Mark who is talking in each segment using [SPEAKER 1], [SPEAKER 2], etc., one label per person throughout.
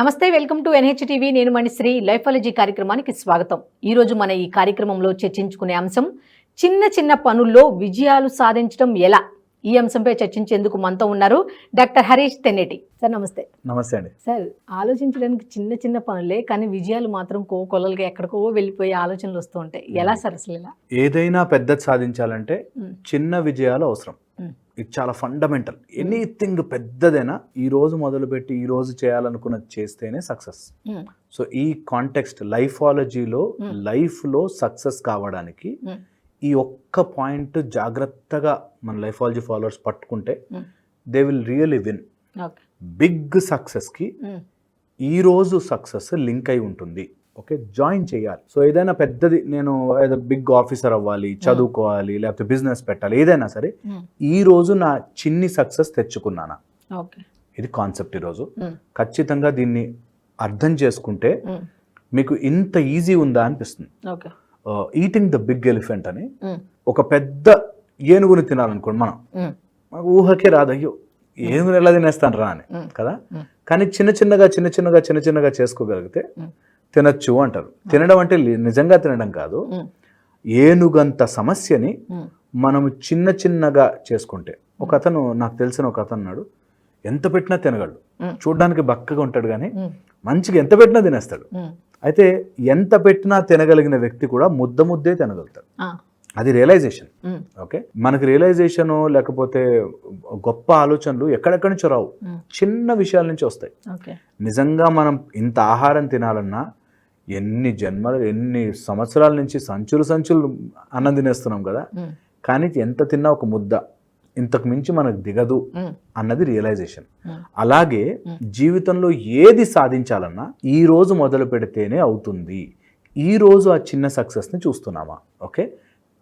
[SPEAKER 1] నమస్తే welcome to NH TV నేను మణిశ్రీ లైఫాలజీ కార్యక్రమానికి స్వాగతం. ఈ రోజు మన ఈ కార్యక్రమంలో చర్చించుకునే అంశం చిన్న చిన్న పనుల్లో విజయాలు సాధించడం ఎలా? ఈ అంశంపై చర్చించేందుకు మనతో ఉన్నారు డాక్టర్ హరీష్ తెన్నేటి సార్ నమస్తే.
[SPEAKER 2] నమస్తే అండి.
[SPEAKER 1] సార్ ఆలోచించడానికి చిన్న చిన్న పనులే కానీ విజయాలు మాత్రం కో కొలలుగా ఎక్కడికో వెళ్ళిపోయే ఆలోచనలు వస్తూ ఉంటాయి. ఎలా సార్ అసలు
[SPEAKER 2] ఏదైనా పెద్దది సాధించాలంటే. చిన్న విజయాలు అవసరం. ఇది చాలా ఫండమెంటల్ ఎనీథింగ్ పెద్దదైనా ఈ రోజు మొదలుపెట్టి ఈ రోజు చేయాలనుకున్నది చేస్తేనే సక్సెస్. సో ఈ కాంటెక్స్ట్ లైఫాలజీలో. లైఫ్లో సక్సెస్ కావడానికి
[SPEAKER 1] మ్మ్.
[SPEAKER 2] ఈ ఒక్క పాయింట్ జాగ్రత్తగా మన లైఫాలజీ ఫాలోవర్స్ పట్టుకుంటే. They will really win big సక్సెస్కి
[SPEAKER 1] మ్మ్.
[SPEAKER 2] ఈ రోజు సక్సెస్ లింక్ అయి ఉంటుంది ఓకే జాయిన్ చేయాలి సో ఏదైనా పెద్దది నేను ఏదో బిగ్ ఆఫీసర్ అవ్వాలి చదువుకోవాలి లేకపోతే బిజినెస్ పెట్టాలి ఏదైనా సరే
[SPEAKER 1] మ్మ్.
[SPEAKER 2] ఈ రోజు నా చిన్ని సక్సెస్ తెచ్చుకున్నానా ఇది కాన్సెప్ట్ ఈరోజు
[SPEAKER 1] మ్మ్.
[SPEAKER 2] ఖచ్చితంగా దీన్ని అర్థం చేసుకుంటే. మీకు ఇంత ఈజీ ఉందా అనిపిస్తుంది ఈటింగ్ ద బిగ్ ఎలిఫెంట్ అని. ఒక పెద్ద ఏనుగుని తినాలనుకోండి మనం. మాకు ఊహకే రాదు అయ్యో ఏనుగుని ఎలా తినేస్తాను రా అని. కదా. కానీ చిన్న చిన్నగా చిన్న చిన్నగా చిన్న చిన్నగా చేసుకోగలిగితే. తినచ్చు అంటారు తినడం అంటే నిజంగా తినడం కాదు. ఏనుగంత సమస్యని
[SPEAKER 1] మ్మ్.
[SPEAKER 2] మనం చిన్న చిన్నగా చేసుకుంటే ఒక అతను నాకు తెలిసిన ఒక అతను ఉన్నాడు ఎంత పెట్టినా తినగలడు. చూడడానికి బక్కగా ఉంటాడు కానీ. మంచిగా ఎంత పెట్టినా తినేస్తాడు. అయితే ఎంత పెట్టినా తినగలిగిన వ్యక్తి కూడా ముద్ద ముద్దే తినగలుగుతాడు. అది రియలైజేషన్. ఓకే మనకి రియలైజేషన్ లేకపోతే గొప్ప ఆలోచనలు ఎక్కడెక్కడి నుంచో రావు. చిన్న విషయాల నుంచి వస్తాయి నిజంగా మనం ఇంత ఆహారం తినాలన్నా ఎన్ని జన్మలు ఎన్ని సంవత్సరాల నుంచి సంచులు సంచులు అన్నం తినేస్తున్నాం కదా. కానీ ఎంత తిన్నా ఒక ముద్ద. ఇంతకు మించి మనకు దిగదు. అన్నది రియలైజేషన్. అలాగే. జీవితంలో ఏది సాధించాలన్నా ఈ రోజు మొదలు పెడితేనే అవుతుంది. ఈ రోజు ఆ చిన్న సక్సెస్ని చూస్తున్నామా? Okay?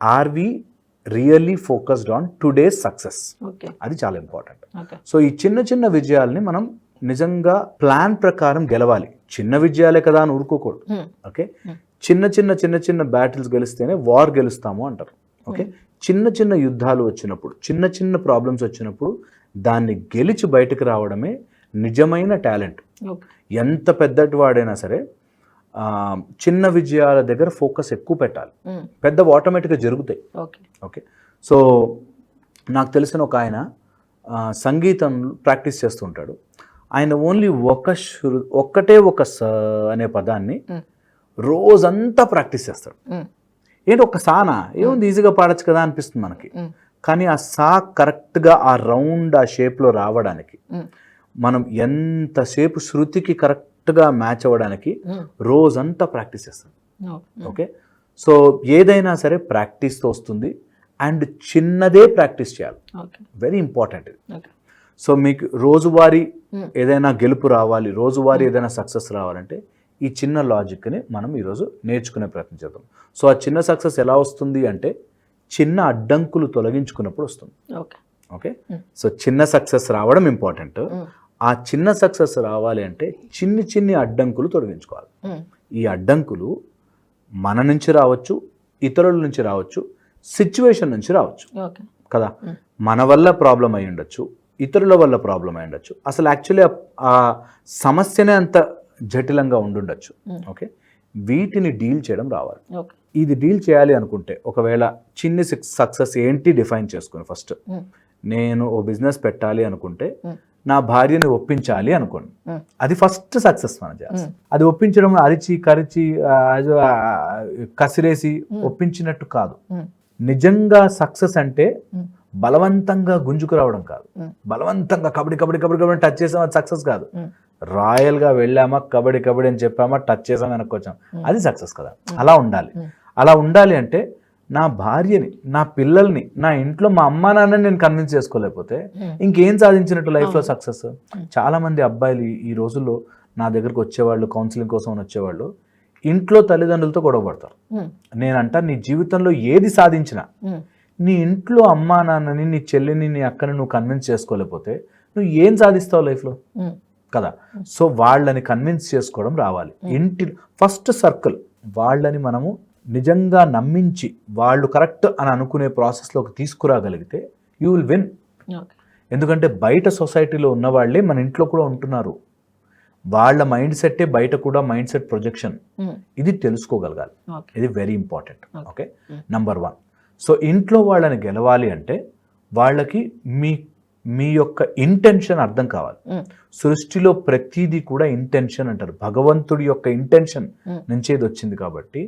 [SPEAKER 2] Are we really focused on today's success?
[SPEAKER 1] Okay.
[SPEAKER 2] అది చాలా ఇంపార్టెంట్. సో ఈ చిన్న చిన్న విజయాల్ని మనం నిజంగా ప్లాన్ ప్రకారం గెలవాలి. చిన్న విజయాలే కదా అని ఊరుకోకూడదు. ఓకే. చిన్న చిన్న చిన్న చిన్న బ్యాటిల్స్ గెలిస్తేనే వార్ గెలుస్తాము అంటారు. ఓకే? చిన్న చిన్న యుద్ధాలు వచ్చినప్పుడు చిన్న చిన్న ప్రాబ్లమ్స్ వచ్చినప్పుడు దాన్ని గెలిచి బయటకు రావడమే నిజమైన టాలెంట్ ఎంత పెద్దటి వాడైనా సరే చిన్న విజయాల దగ్గర ఫోకస్ ఎక్కువ పెట్టాలి. పెద్ద ఆటోమేటిక్గా జరుగుతాయి.
[SPEAKER 1] ఓకే.
[SPEAKER 2] ఓకే? సో నాకు తెలిసిన ఒక ఆయన సంగీతం ప్రాక్టీస్ చేస్తుంటాడు ఆయన ఓన్లీ ఒక శృ ఒక్కటే ఒక స అనే పదాన్ని. రోజంతా ప్రాక్టీస్ చేస్తాడు. ఏంటి ఒక సానా? ఏముంది ఈజీగా పాడొచ్చు కదా అనిపిస్తుంది మనకి. కానీ ఆ సా కరెక్ట్గా ఆ రౌండ్ ఆ షేప్లో రావడానికి. మనం ఎంతసేపు శృతికి కరెక్ట్గా మ్యాచ్ అవ్వడానికి. రోజంతా ప్రాక్టీస్ చేస్తాం
[SPEAKER 1] ఓకే?
[SPEAKER 2] సో ఏదైనా సరే ప్రాక్టీస్తో వస్తుంది. అండ్ చిన్నదే ప్రాక్టీస్ చేయాలి. వెరీ ఇంపార్టెంట్ ఇది. సో మీకు రోజువారీ
[SPEAKER 1] మ్మ్.
[SPEAKER 2] ఏదైనా గెలుపు రావాలి రోజువారీ ఏదైనా సక్సెస్ రావాలంటే ఈ చిన్న లాజిక్ని మనం ఈరోజు నేర్చుకునే ప్రయత్నం చేద్దాం సో ఆ చిన్న సక్సెస్ ఎలా వస్తుంది అంటే చిన్న అడ్డంకులు తొలగించుకున్నప్పుడు వస్తుంది
[SPEAKER 1] ఓకే
[SPEAKER 2] ఓకే
[SPEAKER 1] మ్మ్.
[SPEAKER 2] సో చిన్న సక్సెస్ రావడం ఇంపార్టెంట్. ఆ చిన్న సక్సెస్ రావాలి అంటే చిన్ని చిన్ని అడ్డంకులు తొలగించుకోవాలి. ఈ అడ్డంకులు మన నుంచి రావచ్చు ఇతరుల నుంచి రావచ్చు సిచ్యువేషన్ నుంచి రావచ్చు
[SPEAKER 1] ఓకే
[SPEAKER 2] కదా. మన వల్ల ప్రాబ్లం అయి ఉండొచ్చు ఇతరుల వల్ల ప్రాబ్లం అయి ఉండొచ్చు అసలు యాక్చువల్లీ ఆ సమస్యనే అంత జటిలంగా ఉండుండొచ్చు. ఓకే వీటిని డీల్ చేయడం రావాలి ఇది డీల్ చేయాలి అనుకుంటే ఒకవేళ చిన్ని సక్సెస్ ఏంటి డిఫైన్ చేసుకుని ఫస్ట్. నేను ఓ బిజినెస్ పెట్టాలి అనుకుంటే
[SPEAKER 1] మ్మ్.
[SPEAKER 2] నా భార్యని ఒప్పించాలి అనుకోండి
[SPEAKER 1] మ్మ్.
[SPEAKER 2] అది ఫస్ట్ సక్సెస్ మనం
[SPEAKER 1] మ్మ్.
[SPEAKER 2] అది ఒప్పించడం అరిచి కరిచి కసిరేసి. ఒప్పించినట్టు కాదు. నిజంగా సక్సెస్ అంటే. బలవంతంగా గుంజుకు రావడం కాదు. బలవంతంగా కబడ్డీ కబడ్డీ కబడ్డీ కబడ్డీ టచ్ చేసాం అది సక్సెస్ కాదు. రాయల్గా వెళ్ళామా కబడ్డీ కబడ్డీ అని చెప్పామా టచ్ చేసాం వెనక్కి వచ్చాం. అది సక్సెస్ కదా అలా ఉండాలి. అలా ఉండాలి అంటే నా భార్యని నా పిల్లల్ని నా ఇంట్లో మా అమ్మా నాన్నని నేను కన్విన్స్ చేసుకోలేకపోతే. ఇంకేం సాధించినట్టు లైఫ్లో. సక్సెస్ చాలా మంది అబ్బాయిలు ఈ- రోజుల్లో నా దగ్గరకు వచ్చేవాళ్ళు కౌన్సిలింగ్ కోసం వచ్చేవాళ్ళు ఇంట్లో తల్లిదండ్రులతో గొడవ పడతారు. నేనంట నీ జీవితంలో ఏది సాధించినా. నీ ఇంట్లో అమ్మా నాన్నని నీ చెల్లిని నీ అక్కని నువ్వు కన్విన్స్ చేసుకోలేకపోతే నువ్వు ఏం సాధిస్తావు లైఫ్లో. కదా? సో వాళ్ళని కన్విన్స్ చేసుకోవడం రావాలి. ఇంటి ఫస్ట్ సర్కిల్ వాళ్ళని మనము నిజంగా నమ్మించి వాళ్ళు కరెక్ట్ అని అనుకునే ప్రాసెస్లోకి తీసుకురాగలిగితే యూ విల్ విన్ ఎందుకంటే బయట సొసైటీలో ఉన్న వాళ్ళే మన ఇంట్లో కూడా ఉంటున్నారు. వాళ్ళ మైండ్ సెట్టే బయట కూడా మైండ్ సెట్ ప్రొజెక్షన్ ఇది తెలుసుకోగలగాలి. ఇది very important. Okay. Number one so ఇంట్లో వాళ్ళని గెలవాలి అంటే వాళ్ళకి మీ మీ యొక్క ఇంటెన్షన్ అర్థం కావాలి. సృష్టిలో ప్రతిదీ కూడా ఇంటెన్షన్ అంటారు. భగవంతుడి యొక్క ఇంటెన్షన్. నుంచి ఇది వచ్చింది కాబట్టి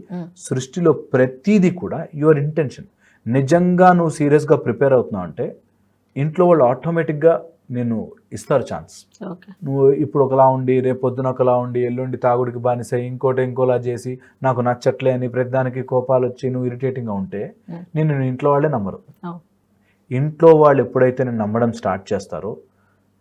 [SPEAKER 2] సృష్టిలో ప్రతిదీ కూడా యువర్ ఇంటెన్షన్. నిజంగా నువ్వు సీరియస్గా ప్రిపేర్ అవుతున్నావు అంటే ఇంట్లో వాళ్ళు ఆటోమేటిక్గా నేను ఇస్తారు ఛాన్స్. నువ్వు ఇప్పుడు ఒకలా ఉండి రేపు పొద్దున ఒకలా ఉండి ఎల్లుండి తాగుడికి బానిస ఇంకోటి ఇంకోలా చేసి నాకు నచ్చట్లే అని ప్రతిదానికి కోపాలు వచ్చి నువ్వు ఇరిటేటింగ్గా ఉంటే. నేను ఇంట్లో వాళ్ళే నమ్మరు. ఇంట్లో వాళ్ళు ఎప్పుడైతే నేను నమ్మడం స్టార్ట్ చేస్తారో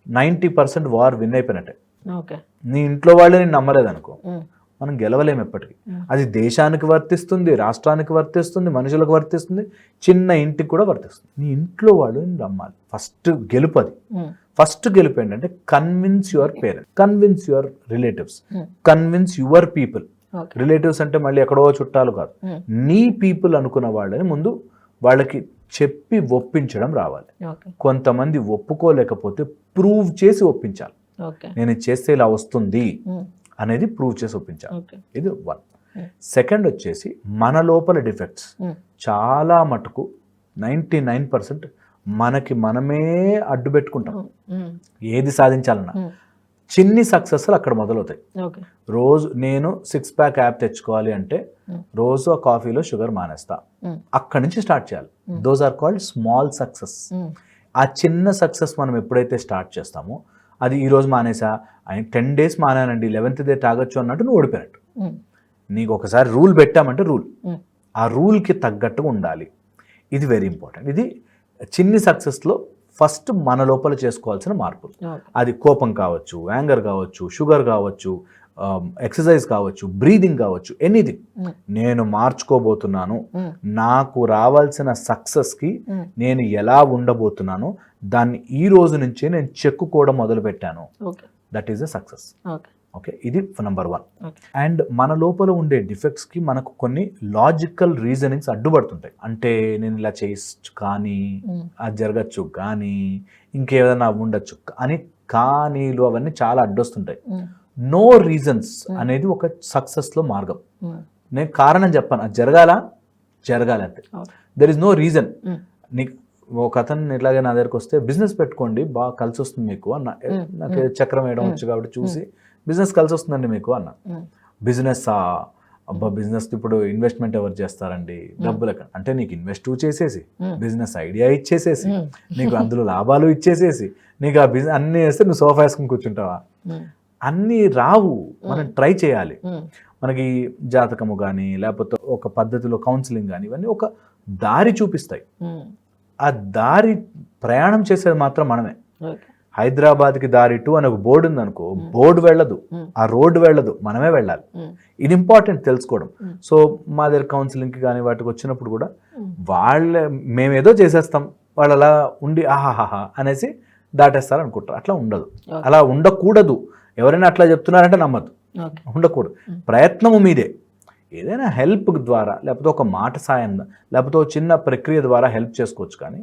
[SPEAKER 2] నైంటీ పర్సెంట్ వార్ విన్ అయిపోయినట్టే.
[SPEAKER 1] ఓకే.
[SPEAKER 2] నీ ఇంట్లో వాళ్ళే నేను నమ్మలేదు అనుకో
[SPEAKER 1] ఉమ్,
[SPEAKER 2] మనం గెలవలేము ఎప్పటికీ. అది దేశానికి వర్తిస్తుంది రాష్ట్రానికి వర్తిస్తుంది మనుషులకు వర్తిస్తుంది చిన్న ఇంటికి కూడా వర్తిస్తుంది. నీ ఇంట్లో వాళ్ళు నమ్మాలి. ఫస్ట్ గెలుపు అది. ఫస్ట్ గెలుపు ఏంటంటే convince your parent convince your relatives. Convince your people relatives అంటే మళ్ళీ ఎక్కడో చుట్టాలు కాదు. నీ పీపుల్ అనుకున్న వాళ్ళని ముందు వాళ్ళకి చెప్పి ఒప్పించడం రావాలి. కొంతమంది ఒప్పుకోలేకపోతే ప్రూవ్ చేసి ఒప్పించాలి. నేను చేస్తే ఇలా వస్తుంది. అనేది ప్రూవ్ చేసి ఒప్పించాలి ఇది వన్
[SPEAKER 1] Hmm.
[SPEAKER 2] సెకండ్ వచ్చేసి మన లోపల డిఫెక్ట్స్
[SPEAKER 1] ఉమ్,
[SPEAKER 2] చాలా మటుకు నైంటీ నైన్ పర్సెంట్ మనకి మనమే అడ్డు పెట్టుకుంటాం.
[SPEAKER 1] ఉమ్,
[SPEAKER 2] ఏది సాధించాలన్నా. చిన్ని సక్సెస్లు అక్కడ మొదలవుతాయి. రోజు నేను సిక్స్ ప్యాక్ యాప్ తెచ్చుకోవాలి అంటే
[SPEAKER 1] Hmm.
[SPEAKER 2] రోజు ఆ కాఫీలో షుగర్ మానేస్తా. అక్కడి నుంచి స్టార్ట్ చేయాలి.
[SPEAKER 1] Hmm.
[SPEAKER 2] Those are called small success ఆ చిన్న సక్సెస్ మనం ఎప్పుడైతే స్టార్ట్ చేస్తామో అది ఈ రోజు మానేసా? ఆయన టెన్ డేస్ మానానండి. లెవెన్త్ డే తాగొచ్చు అన్నట్టు నువ్వు ఓడిపోయినట్టు. నీకు ఒకసారి రూల్ పెట్టామంటే రూల్. ఆ రూల్కి తగ్గట్టుగా ఉండాలి. ఇది వెరీ ఇంపార్టెంట్ ఇది చిన్ని సక్సెస్లో ఫస్ట్ మన లోపల చేసుకోవాల్సిన మార్పులు అది కోపం కావచ్చు యాంగర్ కావచ్చు షుగర్ కావచ్చు ఎక్సర్సైజ్ కావచ్చు బ్రీదింగ్ కావచ్చు ఎనీథింగ్ నేను మార్చుకోబోతున్నాను. నాకు రావాల్సిన సక్సెస్కి నేను ఎలా ఉండబోతున్నానో దాన్ని ఈ రోజు నుంచే నేను చెక్కుకోవడం మొదలుపెట్టాను. That is the success
[SPEAKER 1] okay.
[SPEAKER 2] ఇది నెంబర్ వన్ అండ్ మన లోపల ఉండే డిఫెక్ట్స్కి మనకు కొన్ని లాజికల్ రీజనింగ్స్ అడ్డుపడుతుంటాయి. అంటే నేను ఇలా చేయొచ్చు కానీ అది జరగచ్చు కానీ ఇంకేదైనా ఉండొచ్చు అని కానీలు అవన్నీ చాలా అడ్డొస్తుంటాయి. నో రీజన్స్ అనేది ఒక సక్సెస్లో మార్గం. నేను కారణం చెప్పాను. అది జరగాల? జరగాలి అంతే
[SPEAKER 1] okay
[SPEAKER 2] there is no reason నీకు ఒక అతను ఇట్లాగే నా దగ్గరకు వస్తే బిజినెస్ పెట్టుకోండి బాగా కలిసి వస్తుంది మీకు అన్న. నాకు చక్రం వేయడం వచ్చు కాబట్టి చూసి బిజినెస్ కలిసి వస్తుందండి మీకు అన్న. బిజినెస్ అబ్బా బిజినెస్ ఇప్పుడు ఇన్వెస్ట్మెంట్ ఎవరు చేస్తారండి? డబ్బులు అంటే నీకు ఇన్వెస్ట్ చేసేసి బిజినెస్ ఐడియా ఇచ్చేసేసి నీకు అందులో లాభాలు ఇచ్చేసేసి నీకు ఆ బిజినెస్ అన్నీ వేస్తే నువ్వు సోఫా వేసుకుని కూర్చుంటావా? అన్నీ రావు. మనం ట్రై చేయాలి. మనకి జాతకము కానీ లేకపోతే ఒక పద్ధతిలో కౌన్సిలింగ్ కానీ ఇవన్నీ ఒక దారి చూపిస్తాయి. ఆ దారి ప్రయాణం చేసేది మాత్రం మనమే. హైదరాబాద్కి దారి టూ అని ఒక బోర్డు ఉందనుకో బోర్డు వెళ్ళదు. ఆ రోడ్డు వెళ్ళదు. మనమే వెళ్ళాలి. ఇది ఇంపార్టెంట్ తెలుసుకోవడం. సో మా దగ్గర కౌన్సిలింగ్కి కానీ వాటికి వచ్చినప్పుడు కూడా వాళ్ళ మేమేదో చేసేస్తాం. వాళ్ళు అలా ఉండి ఆహాహాహా అనేసి దాటేస్తారు అనుకుంటారు. అట్లా ఉండదు. అలా ఉండకూడదు. ఎవరైనా అట్లా చెప్తున్నారంటే నమ్మద్దు. ఉండకూడదు. ప్రయత్నము మీదే. ఏదైనా హెల్ప్ ద్వారా లేకపోతే ఒక మాట సాయం లేకపోతే ఒక చిన్న ప్రక్రియ ద్వారా హెల్ప్ చేసుకోవచ్చు కానీ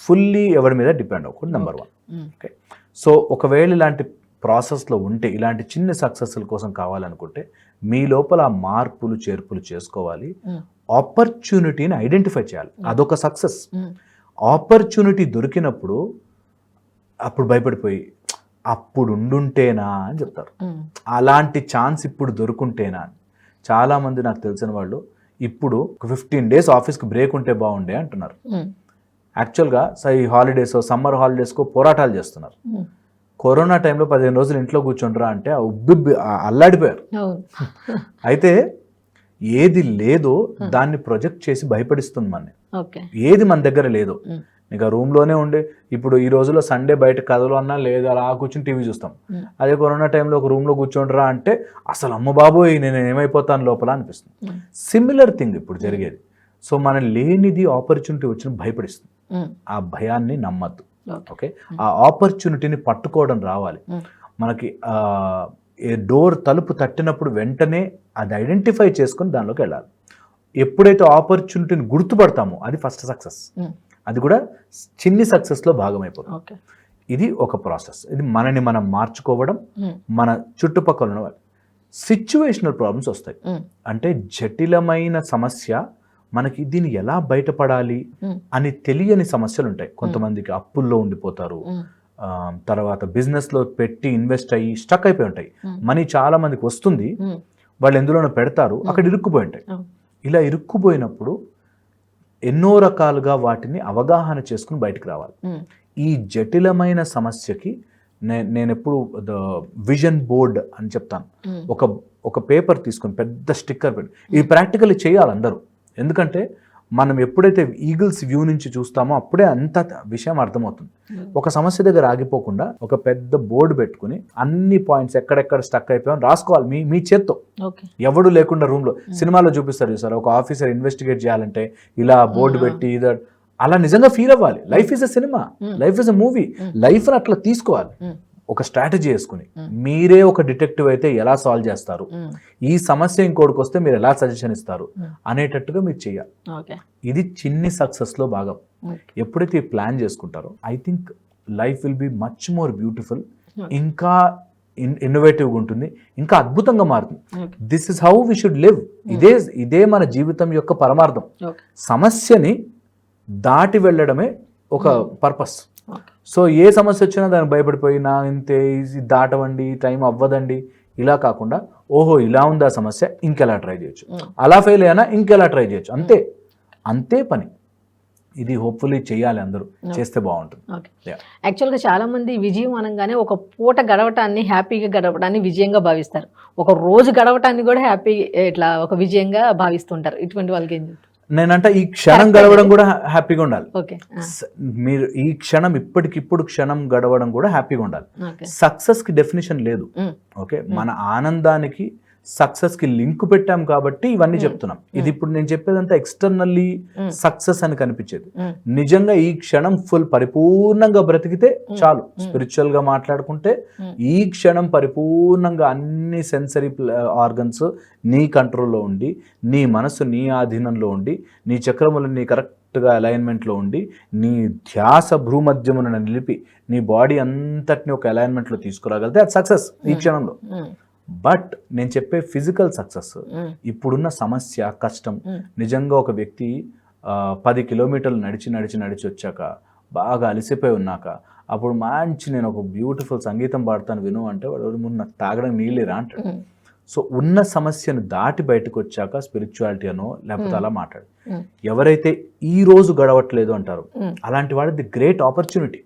[SPEAKER 2] ఫుల్లీ ఎవరి మీద డిపెండ్ అవ్వకూడదు నెంబర్ వన్ ఓకే సో ఒకవేళ ఇలాంటి ప్రాసెస్లో ఉంటే ఇలాంటి చిన్న సక్సెస్ల కోసం కావాలనుకుంటే మీ లోపల మార్పులు చేర్పులు చేసుకోవాలి. ఆపర్చునిటీని ఐడెంటిఫై చేయాలి. అదొక సక్సెస్ ఆపర్చునిటీ దొరికినప్పుడు అప్పుడు భయపడిపోయి అప్పుడు ఉండుంటేనా? అని చెప్తారు. అలాంటి ఛాన్స్ ఇప్పుడు దొరుకుంటేనా? అని చాలామంది నాకు తెలిసిన వాళ్ళు ఇప్పుడు ఫిఫ్టీన్ డేస్ ఆఫీస్కి బ్రేక్ ఉంటే బాగుండే అంటున్నారు. యాక్చువల్గా సో ఈ హాలిడేస్ సమ్మర్ హాలిడేస్కో పోరాటాలు చేస్తున్నారు. కరోనా టైంలో పదిహేను రోజులు ఇంట్లో కూర్చుంటారా అంటే ఆ ఉబ్బి ఆ అల్లాడిపోయారు. అయితే ఏది లేదో దాన్ని ప్రొజెక్ట్ చేసి భయపడిస్తుంది మన ఏది మన దగ్గర లేదో. నీకు ఆ రూమ్లోనే ఉండే ఇప్పుడు ఈ రోజుల్లో సండే బయట కథలు అన్నా లేదు అలా కూర్చుని టీవీ చూస్తాం. అదే కరోనా టైంలో ఒక రూమ్లో కూర్చోండిరా అంటే అసలు అమ్మ బాబోయ్ నేను ఏమైపోతాను లోపల అనిపిస్తుంది. సిమిలర్ థింగ్ ఇప్పుడు జరిగేది. సో మన లేనిది ఆపర్చునిటీ వచ్చిన భయపడిస్తుంది. ఆ భయాన్ని నమ్మద్దు.
[SPEAKER 1] ఓకే.
[SPEAKER 2] ఆ ఆపర్చునిటీని పట్టుకోవడం రావాలి. మనకి డోర్ తలుపు తట్టినప్పుడు వెంటనే అది ఐడెంటిఫై చేసుకొని దానిలోకి వెళ్ళాలి. ఎప్పుడైతే ఆపర్చునిటీని గుర్తుపడతామో అది ఫస్ట్ సక్సెస్ అది కూడా చిన్ని సక్సెస్లో భాగమైపోతుంది. ఇది ఒక ప్రాసెస్ ఇది మనని మనం మార్చుకోవడం మన చుట్టుపక్కల ఉన్న వాళ్ళు. సిచ్యువేషనల్ ప్రాబ్లమ్స్ వస్తాయి. అంటే జటిలమైన సమస్య మనకి దీన్ని ఎలా బయటపడాలి అని తెలియని సమస్యలు ఉంటాయి. కొంతమందికి అప్పుల్లో ఉండిపోతారు. తర్వాత బిజినెస్లో పెట్టి ఇన్వెస్ట్ అయ్యి స్టక్ అయిపోయి ఉంటాయి. మనీ చాలా మందికి వస్తుంది. వాళ్ళు ఎందులోనో పెడతారు. అక్కడ ఇరుక్కుపోయి ఉంటాయి. ఇలా ఇరుక్కుపోయినప్పుడు ఎన్నో రకాలుగా వాటిని అవగాహన చేసుకుని బయటకు రావాలి. ఈ జటిలమైన సమస్యకి నే నేను ఎప్పుడు ద విజన్ బోర్డ్ అని చెప్తాను. ఒక ఒక పేపర్ తీసుకొని పెద్ద స్టిక్కర్ పెట్టి ఇది ప్రాక్టికల్లీ చేయాలి అందరూ. ఎందుకంటే మనం ఎప్పుడైతే ఈగిల్స్ వ్యూ నుంచి చూస్తామో అప్పుడే అంత విషయం అర్థమవుతుంది. ఒక సమస్య దగ్గర ఆగిపోకుండా ఒక పెద్ద బోర్డు పెట్టుకుని అన్ని పాయింట్స్ ఎక్కడెక్కడ స్టక్ అయిపోయాం రాసుకోవాలి మీ మీ చేత్తో. ఎవడు లేకుండా రూమ్లో సినిమాలో చూపిస్తారు సార్ ఒక ఆఫీసర్ ఇన్వెస్టిగేట్ చేయాలంటే ఇలా బోర్డు పెట్టి ఇద అలా నిజంగా ఫీల్ అవ్వాలి. Life is a cinema. Life is a movie. Life అట్లా తీసుకోవాలి. ఒక స్ట్రాటజీ వేసుకుని మీరే ఒక డిటెక్టివ్ అయితే ఎలా సాల్వ్ చేస్తారు? ఈ సమస్య ఇంకోటికి వస్తే మీరు ఎలా సజెషన్ ఇస్తారు. అనేటట్టుగా మీరు చేయాలి ఇది చిన్ని సక్సెస్లో భాగం ఎప్పుడైతే ఈ ప్లాన్ చేసుకుంటారో I think life will be much more beautiful. ఇంకా ఇన్నోవేటివ్గా ఉంటుంది ఇంకా అద్భుతంగా మారుతుంది. This is how we should live ఇదే ఇదే మన జీవితం యొక్క పరమార్థం. సమస్యని దాటి వెళ్ళడమే ఒక పర్పస్ సో ఏ సమస్య వచ్చినా దానికి భయపడిపోయి నా ఇంతే ఇది దాటవండి టైం అవ్వదండి. ఇలా కాకుండా ఓహో ఇలా ఉంది ఆ సమస్య? ఇంకెలా ట్రై చేయొచ్చు? అలా ఫెయిల్ అయినా ఇంకెలా ట్రై చేయొచ్చు? అంతే. అంతే పని. ఇది హోప్ఫుల్లీ చేయాలి అందరూ. చేస్తే బాగుంటుంది.
[SPEAKER 1] యాక్చువల్గా చాలా మంది విజయం అనగానే ఒక పూట గడవటాన్ని హ్యాపీగా గడవడాన్ని విజయంగా భావిస్తారు. ఒక రోజు గడవటాన్ని కూడా హ్యాపీ ఇట్లా ఒక విజయంగా భావిస్తుంటారు. ఇటువంటి వాళ్ళకి ఏం చెప్తారు?
[SPEAKER 2] నేనంటే ఈ క్షణం గడవడం కూడా హ్యాపీగా ఉండాలి. స- మీరు ఈ క్షణం ఇప్పటికిప్పుడు క్షణం గడవడం కూడా హ్యాపీగా ఉండాలి. సక్సెస్కి డెఫినేషన్ లేదు. ఓకే మన ఆనందానికి సక్సెస్కి లింక్ పెట్టాం కాబట్టి ఇవన్నీ చెప్తున్నాం. ఇది ఇప్పుడు నేను చెప్పేదంతా ఎక్స్టర్నల్లీ. సక్సెస్ అని కనిపించేది. నిజంగా ఈ క్షణం ఫుల్ పరిపూర్ణంగా బ్రతికితే చాలు. స్పిరిచువల్గా మాట్లాడుకుంటే. ఈ క్షణం పరిపూర్ణంగా అన్ని సెన్సరీ ఆర్గన్స్ నీ కంట్రోల్లో ఉండి నీ మనసు నీ ఆధీనంలో ఉండి నీ చక్రములు నీ కరెక్ట్గా అలైన్మెంట్లో ఉండి నీ ధ్యాస భ్రూమధ్యమున నిలిపి నీ బాడీ అంతటిని ఒక అలైన్మెంట్లో తీసుకురాగలిగితే అది సక్సెస్ ఈ క్షణంలో. బట్ నేను చెప్పే ఫిజికల్ సక్సెస్
[SPEAKER 1] ఉమ్,
[SPEAKER 2] ఇప్పుడున్న సమస్య కష్టం.
[SPEAKER 1] Mm.
[SPEAKER 2] నిజంగా ఒక వ్యక్తి పది కిలోమీటర్లు నడిచి నడిచి నడిచి వచ్చాక బాగా అలసిపోయి ఉన్నాక అప్పుడు మంచి నేను ఒక బ్యూటిఫుల్ సంగీతం పాడతాను విను అంటే వాడు "ఎవరు ముందు నాకు తాగడం నీళ్ళేరా అంటాడు. సో ఉన్న సమస్యను దాటి బయటకు వచ్చాక స్పిరిచువాలిటీ అనో లేకపోతే అలా మాట్లాడు. ఎవరైతే ఈ రోజు గడవట్లేదు అంటారు అలాంటి వాడిది గ్రేట్ ఆపర్చునిటీ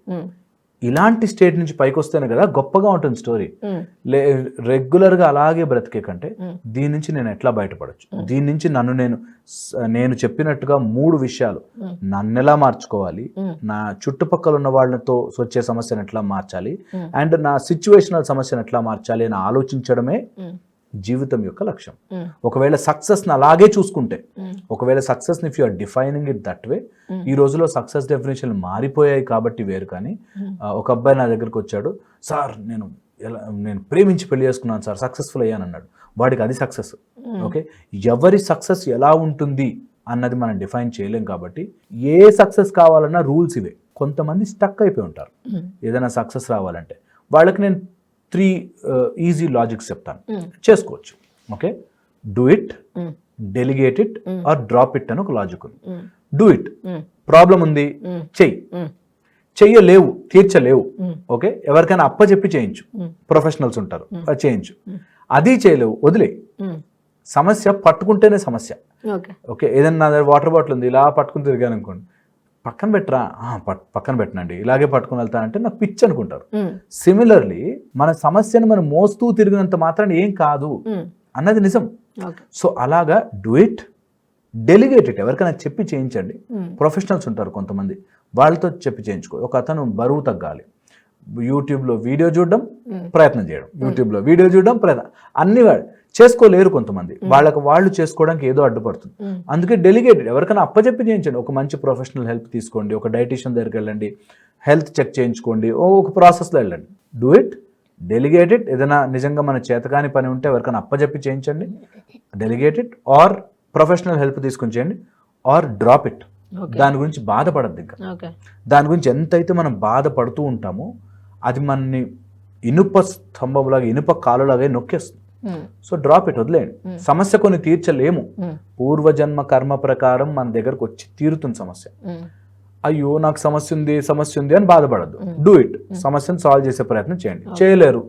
[SPEAKER 2] ఇలాంటి స్టేట్ నుంచి పైకి వస్తేనే కదా గొప్పగా ఉంటుంది స్టోరీ. లే రెగ్యులర్గా అలాగే బ్రతికే కంటే దీని నుంచి నేను ఎట్లా బయటపడచ్చు? దీని నుంచి నన్ను నేను నేను చెప్పినట్టుగా మూడు విషయాలు. నన్ను ఎలా మార్చుకోవాలి? నా చుట్టుపక్కల ఉన్న వాళ్ళతో వచ్చే సమస్యను ఎట్లా మార్చాలి? అండ్ నా సిచ్యువేషనల్ సమస్యను ఎట్లా మార్చాలి అని ఆలోచించడమే జీవితం యొక్క లక్ష్యం. ఒకవేళ సక్సెస్ని అలాగే చూసుకుంటే ఒకవేళ సక్సెస్ని if you're defining it that way. ఈ రోజులో సక్సెస్ డెఫినేషన్ మారిపోయాయి కాబట్టి వేరు కానీ ఒక అబ్బాయి నా దగ్గరికి వచ్చాడు సార్ నేను ఎలా నేను ప్రేమించి పెళ్ళి చేసుకున్నాను సార్ సక్సెస్ఫుల్ అయ్యాను అన్నాడు. వాడికి అది సక్సెస్ ఓకే? ఎవరి సక్సెస్ ఎలా ఉంటుంది అన్నది మనం డిఫైన్ చేయలేం కాబట్టి ఏ సక్సెస్ కావాలన్నా రూల్స్ ఇవే. కొంతమంది స్టక్ అయిపోయి ఉంటారు. ఏదైనా సక్సెస్ రావాలంటే. వాళ్ళకి నేను త్రీ ఈజీ లాజిక్స్ చెప్తాను. చేసుకోవచ్చు. Okay? Do it delegate it. Or drop it అని ఒక లాజిక్ ఉంది. డూ ఇట్ ప్రాబ్లం ఉంది. చెయ్యి. చెయ్యలేవు తీర్చలేవు. ఓకే? ఎవరికైనా అప్పచెప్పి చేయించు.
[SPEAKER 1] ఉమ్,
[SPEAKER 2] ప్రొఫెషనల్స్ ఉంటారు. అది చేయించు. అది చేయలేవు వదిలే. సమస్య పట్టుకుంటేనే సమస్య.
[SPEAKER 1] ఓకే.
[SPEAKER 2] ఓకే? ఏదైనా నా దగ్గర వాటర్ బాటిల్ ఉంది ఇలా పట్టుకుని తిరిగాను అనుకోండి. పక్కన పెట్టరా? "ఆ, పట్- పక్కన పెట్టనండి. ఇలాగే పట్టుకుని వెళ్తానంటే నాకు పిచ్ అనుకుంటారు. సిమిలర్లీ మన సమస్యను మనం మోస్తూ తిరిగినంత మాత్రాన ఏం కాదు అన్నది నిజం. సో అలాగా డూ ఇట్ డెలిగేట్ ఇట్ ఎవరికైనా చెప్పి చేయించండి. ప్రొఫెషనల్స్ ఉంటారు కొంతమంది. వాళ్ళతో చెప్పి చేయించుకో. ఒక అతను బరువు తగ్గాలి. యూట్యూబ్లో వీడియో చూడడం ప్రయత్నం చేయడం. యూట్యూబ్లో వీడియో చూడడం ప్రయత్నం. అన్ని వాళ్ళు చేసుకోలేరు కొంతమంది. వాళ్ళకి వాళ్ళు చేసుకోవడానికి ఏదో అడ్డుపడుతుంది. అందుకే డెలిగేటెడ్ ఎవరికైనా అప్పచెప్పి చేయించండి. ఒక మంచి ప్రొఫెషనల్ హెల్ప్ తీసుకోండి. ఒక డైటీషియన్ దగ్గరికి వెళ్ళండి. హెల్త్ చెక్ చేయించుకోండి. ఓ ఒక ప్రాసెస్లో వెళ్ళండి. Do it. డెలిగేటెడ్ ఏదైనా నిజంగా మన చేతకాని పని ఉంటే ఎవరికైనా అప్పచెప్పి చేయించండి. డెలిగేటెడ్ ఆర్ ప్రొఫెషనల్ హెల్ప్ తీసుకొని చేయండి. Or drop it. దాని గురించి బాధపడద్దు ఇంకా. దాని గురించి ఎంతైతే మనం బాధపడుతూ ఉంటామో అది మనని ఇనుప స్తంభంలాగా ఇనుప కాలులాగా నొక్కేస్తుంది. సో డ్రాప్ ఇట్ వదిలేయండి. సమస్య కొన్ని తీర్చలేము. పూర్వజన్మ కర్మ ప్రకారం మన దగ్గరకు వచ్చి తీరుతుంది సమస్య. అయ్యో నాకు సమస్య ఉంది సమస్య ఉంది అని బాధపడద్దు. డూ ఇట్ సమస్యను సాల్వ్ చేసే ప్రయత్నం చేయండి. చేయలేరు.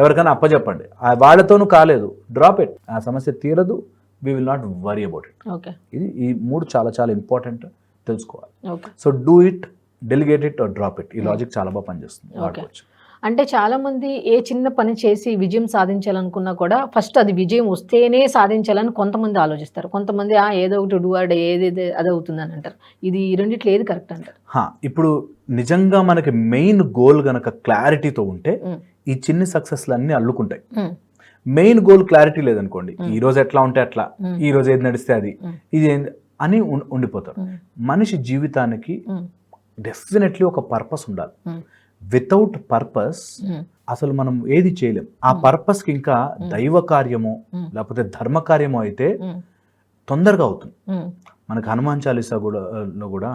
[SPEAKER 2] ఎవరికైనా అప్పచెప్పండి ఆ వాళ్ళతోనూ కాలేదు. డ్రాప్ ఇట్ ఆ సమస్య తీరదు. We will not worry about it
[SPEAKER 1] okay.
[SPEAKER 2] ఇది ఈ మూడు చాలా చాలా ఇంపార్టెంట్ తెలుసుకోవాలి. So do it delegate it drop it ఈ లాజిక్ చాలా బాగా పనిచేస్తుంది. వాడుకోవచ్చు.
[SPEAKER 1] అంటే చాలా మంది ఏ చిన్న పని చేసి విజయం సాధించాలనుకున్నా కూడా ఫస్ట్ అది విజయం వస్తేనే సాధించాలని కొంతమంది ఆలోచిస్తారు. కొంతమంది ఆ ఏదో ఒకటి డూ ఆర్ ఏది అది అవుతుందని అంటారు. ఇది ఈ రెండిట్లో ఏది కరెక్ట్ అంటారు?
[SPEAKER 2] హా, ఇప్పుడు నిజంగా మనకి మెయిన్ గోల్ గనక క్లారిటీతో ఉంటే
[SPEAKER 1] Mm.
[SPEAKER 2] ఈ చిన్ని సక్సెస్లు అన్నీ అల్లుకుంటాయి. మెయిన్ గోల్ క్లారిటీ లేదనుకోండి.
[SPEAKER 1] Mm.
[SPEAKER 2] ఈ రోజు ఎట్లా ఉంటే అట్లా. ఈ రోజు ఏది నడిస్తే అది. ఇది అని ఉండిపోతారు. మనిషి జీవితానికి డెఫినెట్లీ ఒక పర్పస్ ఉండాలి. వితౌట్ పర్పస్
[SPEAKER 1] ఉమ్,
[SPEAKER 2] అసలు మనం ఏది చేయలేం. ఆ
[SPEAKER 1] Mm.
[SPEAKER 2] పర్పస్కి ఇంకా
[SPEAKER 1] Mm.
[SPEAKER 2] దైవ కార్యమో. లేకపోతే ధర్మ కార్యమో అయితే తొందరగా అవుతుంది. మనకు హనుమాన్ చాలీసా కూడా లో కూడా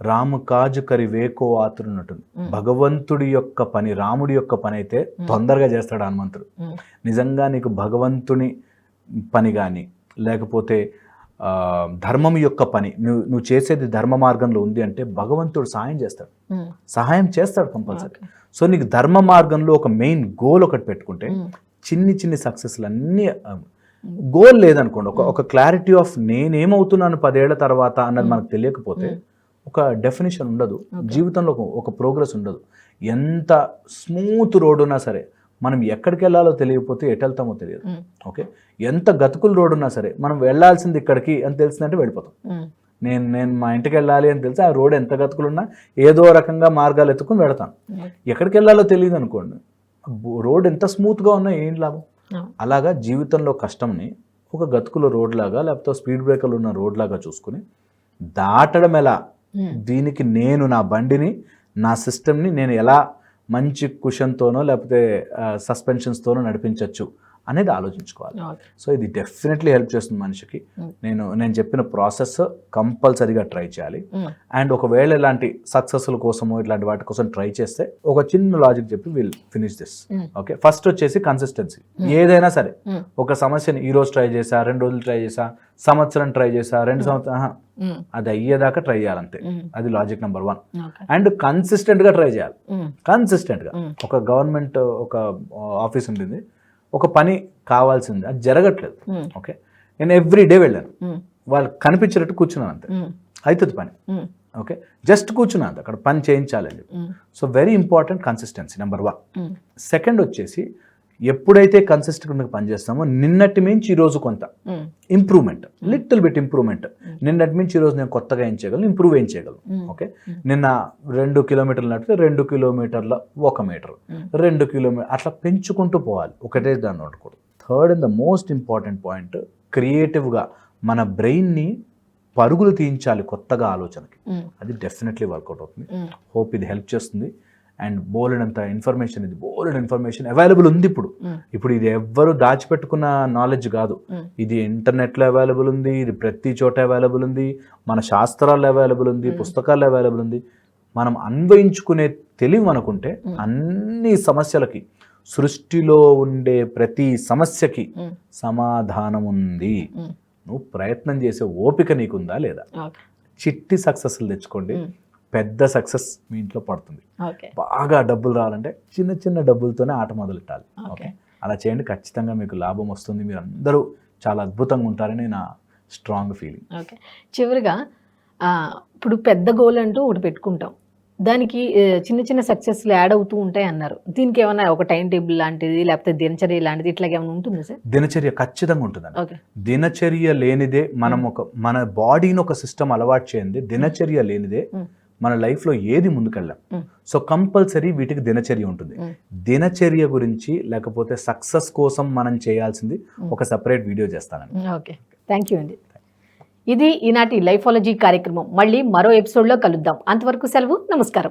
[SPEAKER 2] రాము కాజు కరి వేకో ఆతురు ఉన్నట్టుంది. భగవంతుడి యొక్క పని రాముడి యొక్క పని అయితే. తొందరగా చేస్తాడు హనుమంతుడు. నిజంగా నీకు భగవంతుని పని కానీ లేకపోతే ధర్మం యొక్క పని. నువ్వు నువ్వు చేసేది ధర్మ మార్గంలో ఉంది అంటే భగవంతుడు సహాయం చేస్తాడు. సహాయం చేస్తాడు కంపల్సరీ. సో నీకు ధర్మ మార్గంలో ఒక మెయిన్ గోల్ ఒకటి పెట్టుకుంటే చిన్ని చిన్ని సక్సెస్లు అన్నీ గోల్ లేదనుకోండి. ఒక ఒక క్లారిటీ ఆఫ్ నేనేమవుతున్నాను పదేళ్ళ తర్వాత అన్నది మనకు తెలియకపోతే. ఒక డెఫినేషన్ ఉండదు. జీవితంలో ఒక- ఒక ప్రోగ్రెస్ ఉండదు. ఎంత స్మూత్ రోడ్ ఉన్నా సరే మనం ఎక్కడికి వెళ్ళాలో తెలియకపోతే ఎటు వెళ్తామో తెలియదు. ఓకే? ఎంత గతుకుల రోడ్ ఉన్నా సరే మనం వెళ్ళాల్సింది ఇక్కడికి అని తెలిసిందంటే వెళ్ళిపోతాం. నేను నేను మా ఇంటికి వెళ్ళాలి అని తెలిసి ఆ రోడ్ ఎంత గతుకులున్నా ఏదో రకంగా మార్గాలు ఎత్తుకుని వెళతాను. ఎక్కడికి వెళ్ళాలో తెలియదు అనుకోండి రోడ్ ఎంత స్మూత్గా ఉన్నా ఏం లాభం. అలాగా జీవితంలో కష్టంని ఒక గతుకుల రోడ్ లాగా లేకపోతే స్పీడ్ బ్రేకర్లు ఉన్న రోడ్ లాగా చూసుకుని దాటడం ఎలా? దీనికి నేను నా బండిని నా సిస్టమ్ని నేను ఎలా మంచి కుషన్తోనో లేకపోతే సస్పెన్షన్స్తోనో నడిపించవచ్చు అనేది ఆలోచించుకోవాలి. సో ఇది డెఫినెట్లీ హెల్ప్ చేస్తుంది మనిషికి. నేను నేను చెప్పిన ప్రాసెస్ కంపల్సరీగా ట్రై చేయాలి. అండ్ ఒకవేళ ఇలాంటి సక్సెస్ల కోసమో ఇట్లాంటి వాటి కోసం ట్రై చేస్తే ఒక చిన్న లాజిక్ చెప్పి will finish this. Okay? First వచ్చేసి కన్సిస్టెన్సీ. ఏదైనా సరే. ఒక సమస్యని ఈ రోజు ట్రై చేసా రెండు రోజులు ట్రై చేసా సంవత్సరం ట్రై చేసా రెండు సంవత్సరం అది అయ్యేదాకా ట్రై చేయాలంతే.
[SPEAKER 1] ఉమ్,
[SPEAKER 2] అది లాజిక్ నెంబర్ వన్. అండ్ కన్సిస్టెంట్గా ట్రై చేయాలి.
[SPEAKER 1] ఉమ్,
[SPEAKER 2] కన్సిస్టెంట్గా
[SPEAKER 1] ఉమ్,
[SPEAKER 2] ఒక గవర్నమెంట్ ఒక ఆఫీస్ ఉంటుంది ఒక పని కావాల్సింది. అది జరగట్లేదు. ఓకే నేను ఎవ్రీ డే వెళ్ళాను. వాళ్ళు కనిపించేటట్టు కూర్చున్నాను అంతే. అవుతుంది పని. ఓకే జస్ట్ కూర్చున్నాను అంతే. అక్కడ పని చేయించాలని so very important consistency number one second వచ్చేసి ఎప్పుడైతే కన్సిస్టెంట్గా పనిచేస్తామో నిన్నటి మించి ఈరోజు కొంత. Improvement little bit improvement. నిన్నటి మించి ఈరోజు నేను కొత్తగా ఏం చేయగలను? ఇంప్రూవ్ ఏం చేయగలను. ఓకే. నిన్న రెండు కిలోమీటర్లు నడిపితే రెండు కిలోమీటర్ల ఒక మీటర్. రెండు కిలోమీటర్ అట్లా పెంచుకుంటూ పోవాలి. ఒకటే దాన్ని వండుకోవడం. Third and the most important point క్రియేటివ్గా మన బ్రెయిన్ని పరుగులు తీయించాలి కొత్తగా ఆలోచనకి. అది డెఫినెట్లీ వర్కౌట్ అవుతుంది. హోప్ ఇది హెల్ప్ చేస్తుంది. అండ్ బోలెడంత ఇన్ఫర్మేషన్ ఇది బోలెడ్ ఇన్ఫర్మేషన్ అవైలబుల్ ఉంది ఇప్పుడు. ఇప్పుడు ఇది ఎవ్వరు దాచిపెట్టుకున్న నాలెడ్జ్ కాదు. ఇది ఇంటర్నెట్లో అవైలబుల్ ఉంది ఇది ప్రతి చోట అవైలబుల్ ఉంది మన శాస్త్రాల్లో అవైలబుల్ ఉంది. పుస్తకాల్లో అవైలబుల్ ఉంది. మనం అన్వయించుకునే తెలివి మనకుంటే. అన్ని సమస్యలకి సృష్టిలో ఉండే ప్రతి సమస్యకి సమాధానం ఉంది. నువ్వు ప్రయత్నం చేసే ఓపిక నీకుందా లేదా. చిట్టి సక్సెస్లు తెచ్చుకోండి. పెద్ద సక్సెస్ మీ ఇంట్లో పడుతుంది. బాగా డబ్బులు రావాలంటే చిన్న చిన్న డబ్బులతోనే ఆట మొదలెట్టాలి.
[SPEAKER 1] ఓకే.
[SPEAKER 2] ఓకే. అలా చేయండి. ఖచ్చితంగా మీకు లాభం వస్తుంది. మీరు అందరూ చాలా అద్భుతంగా ఉంటారని నా స్ట్రాంగ్ ఫీలింగ్
[SPEAKER 1] ఓకే. చివరిగా ఇప్పుడు పెద్ద గోల్ అంటూ ఒకటి పెట్టుకుంటాం. దానికి చిన్న చిన్న సక్సెస్లు యాడ్ అవుతూ ఉంటాయి అన్నారు. దీనికి ఏమైనా ఒక టైం టేబుల్ లాంటిది లేకపోతే దినచర్య లాంటిది ఇట్లాగ ఏమైనా ఉంటుందా సార్?
[SPEAKER 2] దినచర్య ఖచ్చితంగా ఉంటుందండి. దినచర్య లేనిదే మనం ఒక మన బాడీని ఒక సిస్టమ్ అలవాటు చేయండి. దినచర్య లేనిదే. మన లైఫ్లో ఏది ముందుకెళ్ళాం. సో కంపల్సరీ వీటికి దినచర్య ఉంటుంది. దినచర్య గురించి లేకపోతే సక్సెస్ కోసం మనం చేయాల్సింది. ఒక సపరేట్ వీడియో చేస్తానండి.
[SPEAKER 1] ఓకే. థ్యాంక్ యూ అండి. ఇది ఈనాటి లైఫాలజీ కార్యక్రమం. మళ్ళీ మరో ఎపిసోడ్లో కలుద్దాం. అంతవరకు సెలవు. నమస్కారం.